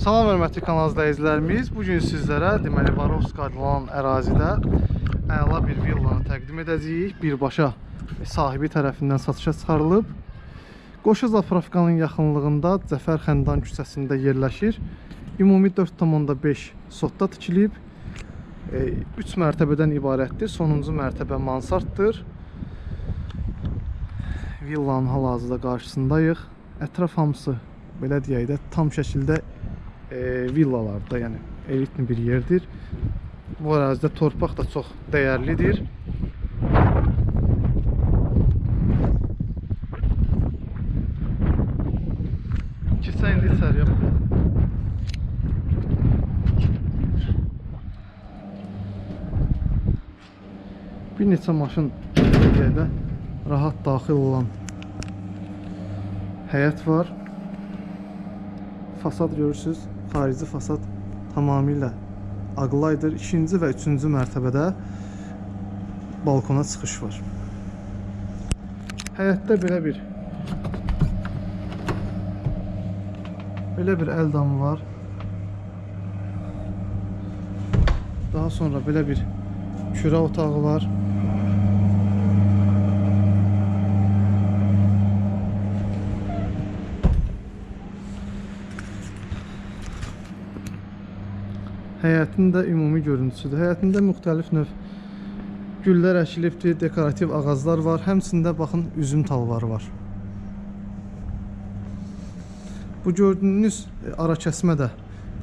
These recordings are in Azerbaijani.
Salam hörmətli kanal izləyicilərimiz. Bu gün sizlərə deməli Varovska adlanan ərazidə əla bir villanı təqdim edəcəyik. Birbaşa sahibi tərəfindən satışa çıxarılıb. Qoşa Zapravkanın yaxınlığında Cəfər Xəndan küçəsində yerləşir. Ümumi 4.5 sotda tikilib. 3 mərtəbədən ibarətdir. Sonuncu mərtəbə mansarddır. Villanın hal-hazırda qarşısındayıq. Ətraf hamısı belə deyək də tam şəkildə e, villalarda, yəni elitli bir yerdir. Bu ərazidə torpaq da çox dəyərlidir. Keçə indi içəriyə. Bir neçə maşın rahat daxil olan həyət var. Fasad görürsüz, xarici fasad tamamilə ağlaydır. İkinci və üçüncü mərtəbədə balkona çıxış var. Həyətdə belə bir belə bir əl damı var. Daha sonra belə bir kürə otağı var. Həyətin də ümumi görüntüsüdür. Həyətində müxtəlif növ güllər əkilibdir, dekorativ ağaclar var. Həmçində baxın üzüm talları var. Bu gördüyünüz e, ara kəsmə də,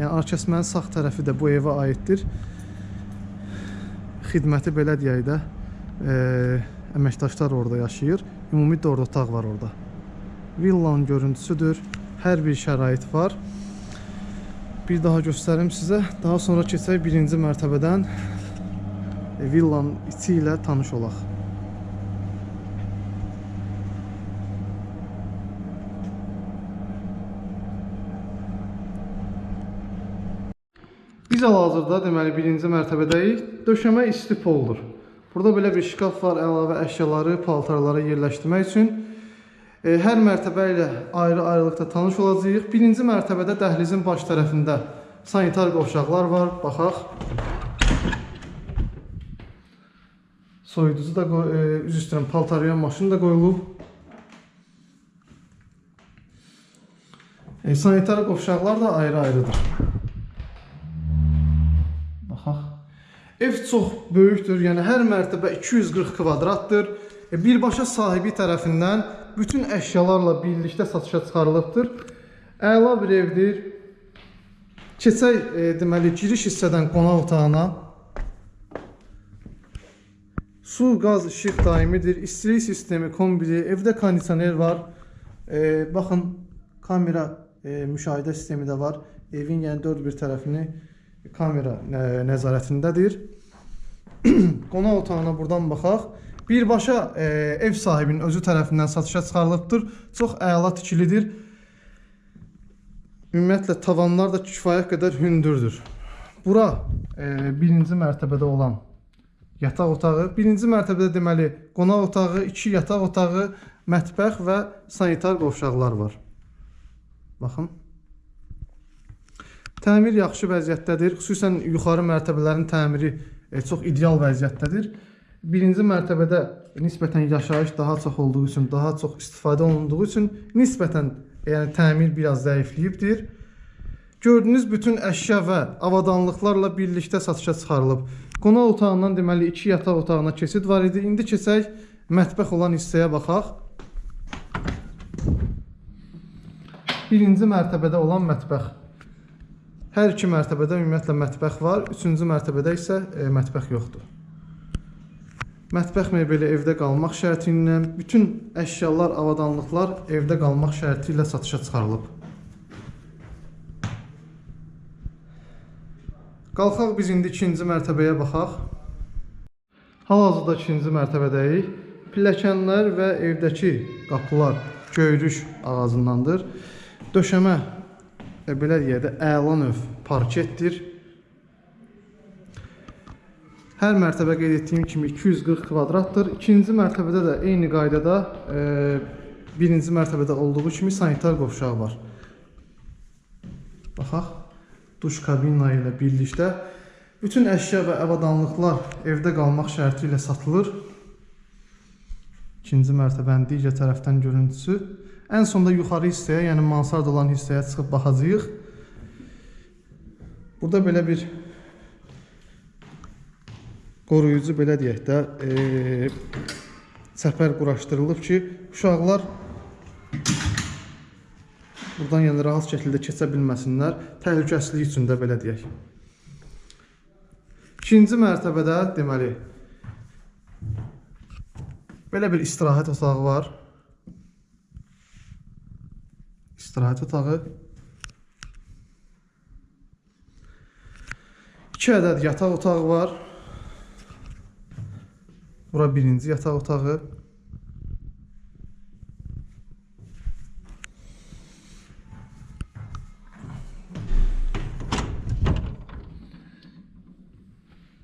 yəni ara kəsmənin sağ tərəfi də bu evə aiddir. Xidməti belə deyək də, e, əməkdaşlar orada yaşayır. Ümumi 4 otaq var orada. Villanın görüntüsüdür. Hər bir şərait var. Bir daha göstərim sizə. Daha sonra keçək birinci mərtəbədən e, villanın içi ilə tanış olaq. Biz hal-hazırda deməli birinci mərtəbədəyik. Döşəmə isti poldur. Burada belə bir şkaf var, əlavə əşyaları, paltarları yerləşdirmək üçün. E, Hər mərtəbə ilə ayrı-ayrılıqda tanış olacağıq. Birinci mərtəbədə dəhlizin baş tərəfində sanitar qovşaqlar var. Baxaq. Soyuducu da e, üz üstünə paltarlayan maşın da qoyulub. E, sanitar qovşaqlar da ayrı-ayrıdır. Baxaq. Ev çox böyükdür. Yəni hər mərtəbə 240 kvadratdır. E, birbaşa sahibi tərəfindən bütün əşyalarla birlikdə satışa çıxarılıbdır. Əla bir evdir. Keçək e, deməli giriş hissədən qonaq otağına. Su, qaz, işıq daimidir. İstilik sistemi, kombili, evdə kondisioner var. E, baxın kamera e, müşahidə sistemi də var. Evin yəni dörd bir tərəfini kamera e, nəzarətindədir. Qonaq otağına buradan baxaq. Birbaşa e, ev sahibinin özü tərəfindən satışa çıxarılıbdır. Çox əla tikilidir. Ümumiyyətlə tavanlar da kifayət qədər hündürdür. Bura e, birinci mərtəbədə olan yataq otağı, birinci mərtəbədə deməli qonaq otağı, iki yataq otağı, mətbəx və sanitar qovşaqlar var. Baxın. Təmir yaxşı vəziyyətdədir. Xüsusən yuxarı mərtəbələrin təmiri e, çox ideal vəziyyətdədir. Birinci mərtəbədə nisbətən yaşayış daha çox olduğu üçün, daha çox istifadə olunduğu üçün nisbətən yəni təmir biraz zəifləyibdir. Gördüyünüz bütün əşya və avadanlıqlarla birlikdə satışa çıxarılıb. Qonaq otağından deməli 2 yataq otağına keçid var idi. İndi keçək mətbəx olan hissəyə baxaq. Birinci mərtəbədə olan mətbəx. Hər iki mərtəbədə ümumiyyətlə mətbəx var. Üçüncü mərtəbədə isə e, mətbəx yoxdur. Mətbəx mebeli evdə qalmaq şərti ilə bütün əşyalar, avadanlıqlar evdə qalmaq şərti ilə satışa çıxarılıb. Qalxaq biz indi ikinci mərtəbəyə baxaq. Hal-hazırda ikinci mərtəbədəyik. Pilləkənlər və evdəki qapılar göyrüş ağacındandır. Döşəmə e, belə deyək də əla növ parketdir. Hər mərtəbə qeyd etdiyim kimi 240 kvadratdır. İkinci mərtəbədə də eyni qaydada e, birinci mərtəbədə olduğu kimi sanitar qovşağı var. Baxaq. duş kabina ilə birlikdə bütün əşya və avadanlıqlar evdə qalmaq şərti ilə satılır. İkinci mərtəbənin digər tərəfdən görüntüsü. Ən sonda yuxarı hissəyə, yəni mansard olan hissəyə çıxıb baxacağıq. Burada belə bir qoruyucu belə deyək də, e, çəpər quraşdırılıb ki, uşaqlar buradan yəni rahat şəkildə keçə bilməsinlər. Təhlükəsizlik üçün də belə deyək. İkinci mərtəbədə deməli belə bir istirahət otağı var. İstirahət otağı. 2 ədəd yataq otağı var. Bura birinci yataq otağı.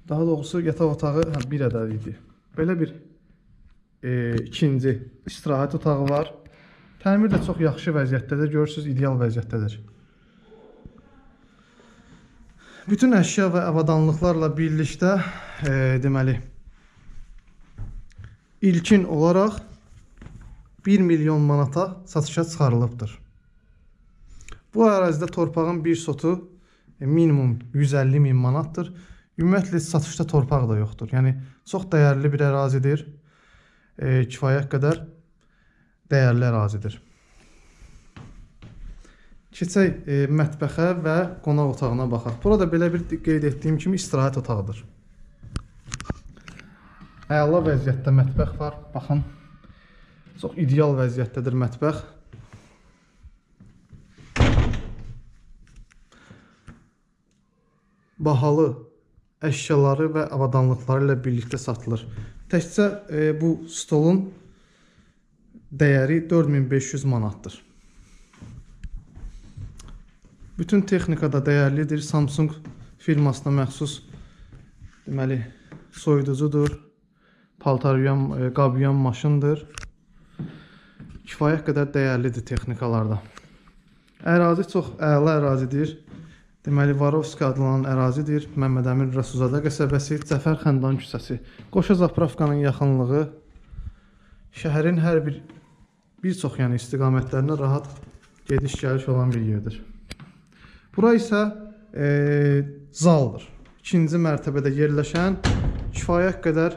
Daha doğrusu yataq otağı hə, bir ədəd idi. Belə bir e, ikinci istirahət otağı var. Təmir də çox yaxşı vəziyyətdədir. Görürsüz, ideal vəziyyətdədir. Bütün əşya və avadanlıqlarla birlikdə e, deməli ilkin olaraq 1 milyon manata satışa çıxarılıbdır. Bu ərazidə torpağın bir sotu e, minimum 150 min manatdır. Ümumiyyətlə satışda torpaq da yoxdur. Yəni çox dəyərli bir ərazidir. E, kifayət qədər dəyərli ərazidir. Keçək e, mətbəxə və qonaq otağına baxaq. Burada belə bir qeyd etdiyim kimi istirahət otağıdır. Əla vəziyyətdə mətbəx var. Baxın. Çox ideal vəziyyətdədir mətbəx. Bahalı əşyaları və avadanlıqları ilə birlikdə satılır. Təkcə e, bu stolun dəyəri 4500 manatdır. Bütün texnika da dəyərlidir. Samsung firmasına məxsus deməli soyuducudur. Paltar yuyan, e, qab yuyan maşındır. Kifayət qədər dəyərlidir texnikalarda. Ərazi çox əla ərazidir. Deməli Varovski adlanan ərazidir. Məmməd Əmin Rəsulzadə qəsəbəsi, Cəfər Xəndan küçəsi. Qoşa Zapravkanın yaxınlığı şəhərin hər bir bir çox yəni istiqamətlərinə rahat gediş-gəliş olan bir yerdir. Bura isə e, zaldır. İkinci mərtəbədə yerləşən kifayət qədər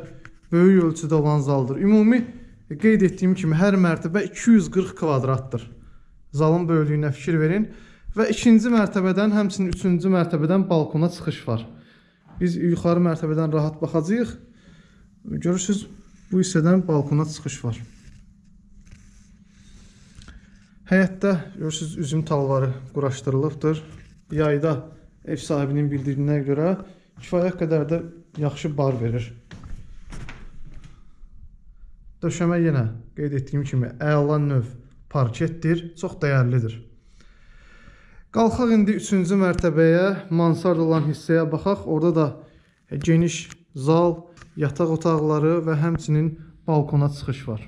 böyük ölçüdə olan zaldır. Ümumi qeyd etdiyim kimi hər mərtəbə 240 kvadratdır. Zalın böyüklüyünə fikir verin. Və ikinci mərtəbədən, həmçinin üçüncü mərtəbədən balkona çıxış var. Biz yuxarı mərtəbədən rahat baxacağıq. Görürsüz, bu hissədən balkona çıxış var. Həyətdə görürsüz, üzüm talvarı quraşdırılıbdır. Yayda ev sahibinin bildirdiyinə görə kifayət qədər də yaxşı bar verir. Döşəmə yenə qeyd etdiyim kimi əla növ parketdir, çox dəyərlidir. Qalxaq indi 3-cü mərtəbəyə, mansard olan hissəyə baxaq. Orada da geniş zal, yataq otaqları və həmçinin balkona çıxış var.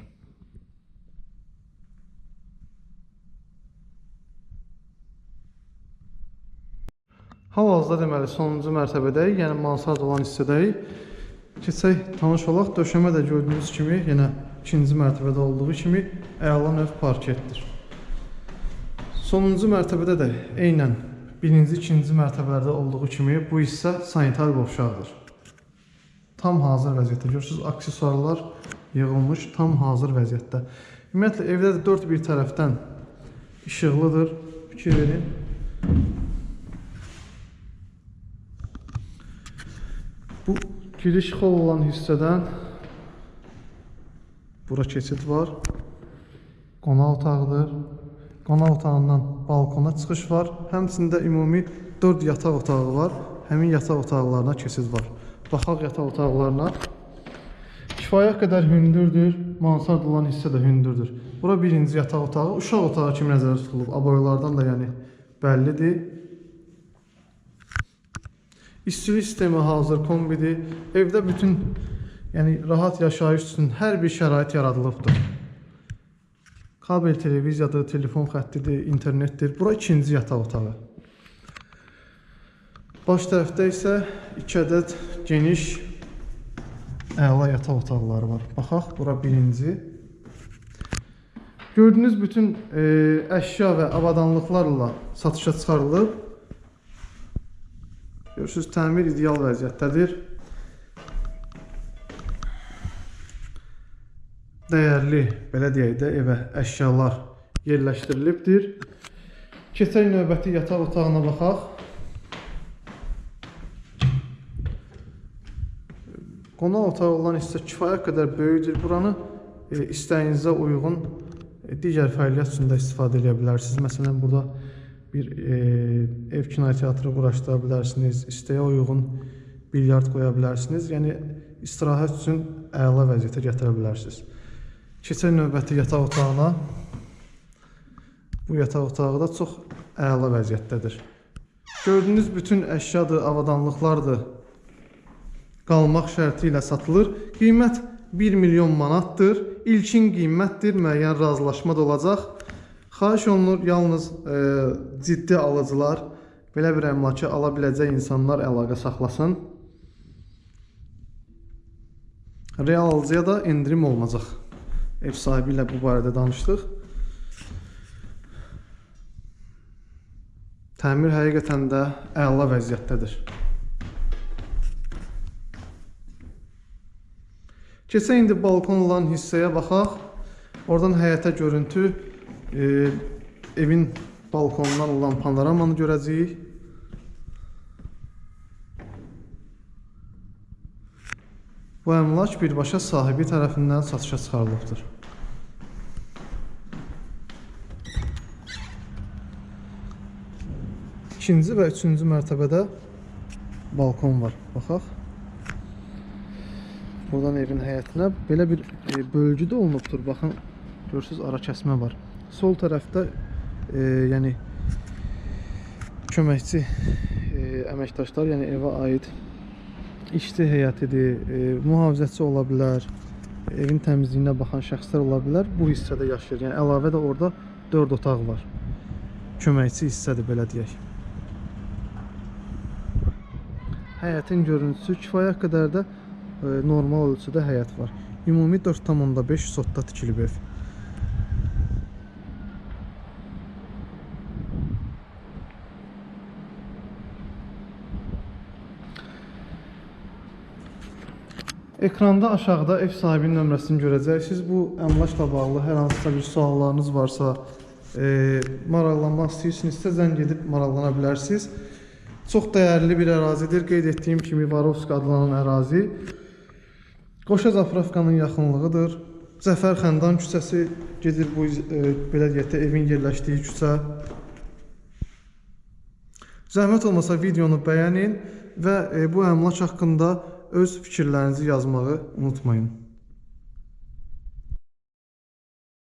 Hal-hazırda deməli sonuncu mərtəbədəyik, yəni mansard olan hissədəyik. Keçək tanış olaq. Döşəmə də gördüyünüz kimi yenə ikinci mərtəbədə olduğu kimi əla növ parketdir. Sonuncu mərtəbədə də eynən birinci, ikinci mərtəbələrdə olduğu kimi bu hissə sanitar qovşaqdır. Tam hazır vəziyyətdə. Görürsünüz, aksesuarlar yığılmış, tam hazır vəziyyətdə. Ümumiyyətlə, evdə də dörd bir tərəfdən işıqlıdır. Fikir verin. Bu giriş xol olan hissədən bura keçid var. Qonaq otağıdır. Qonaq otağından balkona çıxış var. Həmçində ümumi 4 yataq otağı var. Həmin yataq otaqlarına keçid var. Baxaq yataq otaqlarına. Kifayət qədər hündürdür. Mansard olan hissə də hündürdür. Bura birinci yataq otağı, uşaq otağı kimi nəzərdə tutulub. Aboylardan da yəni bəllidir. İstilik sistemi hazır kombidir. Evdə bütün yəni rahat yaşayış üçün hər bir şərait yaradılıbdır. Kabel televiziyadır, telefon xəttidir, internetdir. Bura ikinci yataq otağı. Baş tərəfdə isə 2 ədəd geniş əla yataq otaqları var. Baxaq, bura birinci. Gördüyünüz bütün e, əşya və avadanlıqlarla satışa çıxarılıb. Görürsüz, təmir ideal vəziyyətdədir. Dəyərli, belə deyək də, evə əşyalar yerləşdirilibdir. Keçək növbəti yataq otağına baxaq. Qonaq otağı olan hissə kifayət qədər böyükdür. Buranı e, istəyinizə uyğun e, digər fəaliyyət üçün də istifadə edə bilərsiniz. Məsələn, burada bir e, ev kino teatrı quraşdıra bilərsiniz. İstəyə uyğun bilyard qoya bilərsiniz. Yəni istirahət üçün əla vəziyyətə gətirə bilərsiniz. Keçək növbəti yataq otağına. Bu yataq otağı da çox əla vəziyyətdədir. Gördüyünüz bütün əşyadır, avadanlıqlardır. Qalmaq şərti ilə satılır. Qiymət 1 milyon manatdır. İlkin qiymətdir, müəyyən razılaşma da olacaq. Xahiş olunur, yalnız e, ciddi alıcılar, belə bir əmlakı ala biləcək insanlar əlaqə saxlasın. Real alıcıya da endirim olunacaq. Ev sahibi ilə bu barədə danışdıq. Təmir həqiqətən də əla vəziyyətdədir. Keçək indi balkon olan hissəyə baxaq. Oradan həyətə görüntü, e, evin balkonundan olan panoramanı görəcəyik. Bu əmlak birbaşa sahibi tərəfindən satışa çıxarılıbdır. İkinci və üçüncü mərtəbədə balkon var. Baxaq. Buradan evin həyətinə belə bir e, bölgü də olunubdur. Baxın, görürsüz ara kəsmə var. Sol tərəfdə e, yəni köməkçi e, əməkdaşlar, yəni evə aid işçi heyətidir, e, mühafizəçi ola bilər, evin təmizliyinə baxan şəxslər ola bilər. Bu hissədə yaşayır. Yəni əlavə də orada 4 otaq var. Köməkçi hissədir belə deyək. Həyətin görüntüsü kifayət qədər də e, normal ölçüdə həyət var. Ümumi 4,5 sotda tikilib ev. Ekranda aşağıda ev sahibinin nömrəsini görəcəksiniz. Bu əmlakla bağlı hər hansısa bir suallarınız varsa, e, maraqlanmaq istəyirsinizsə zəng edib maraqlana bilərsiniz. Çox dəyərli bir ərazidir. Qeyd etdiyim kimi Varovsk adlanan ərazi Qoşa Zapravkanın yaxınlığıdır. Zəfər Xəndan küçəsi gedir bu e, belə deyək də evin yerləşdiyi küçə. Zəhmət olmasa videonu bəyənin və e, bu əmlak haqqında öz fikirlərinizi yazmağı unutmayın.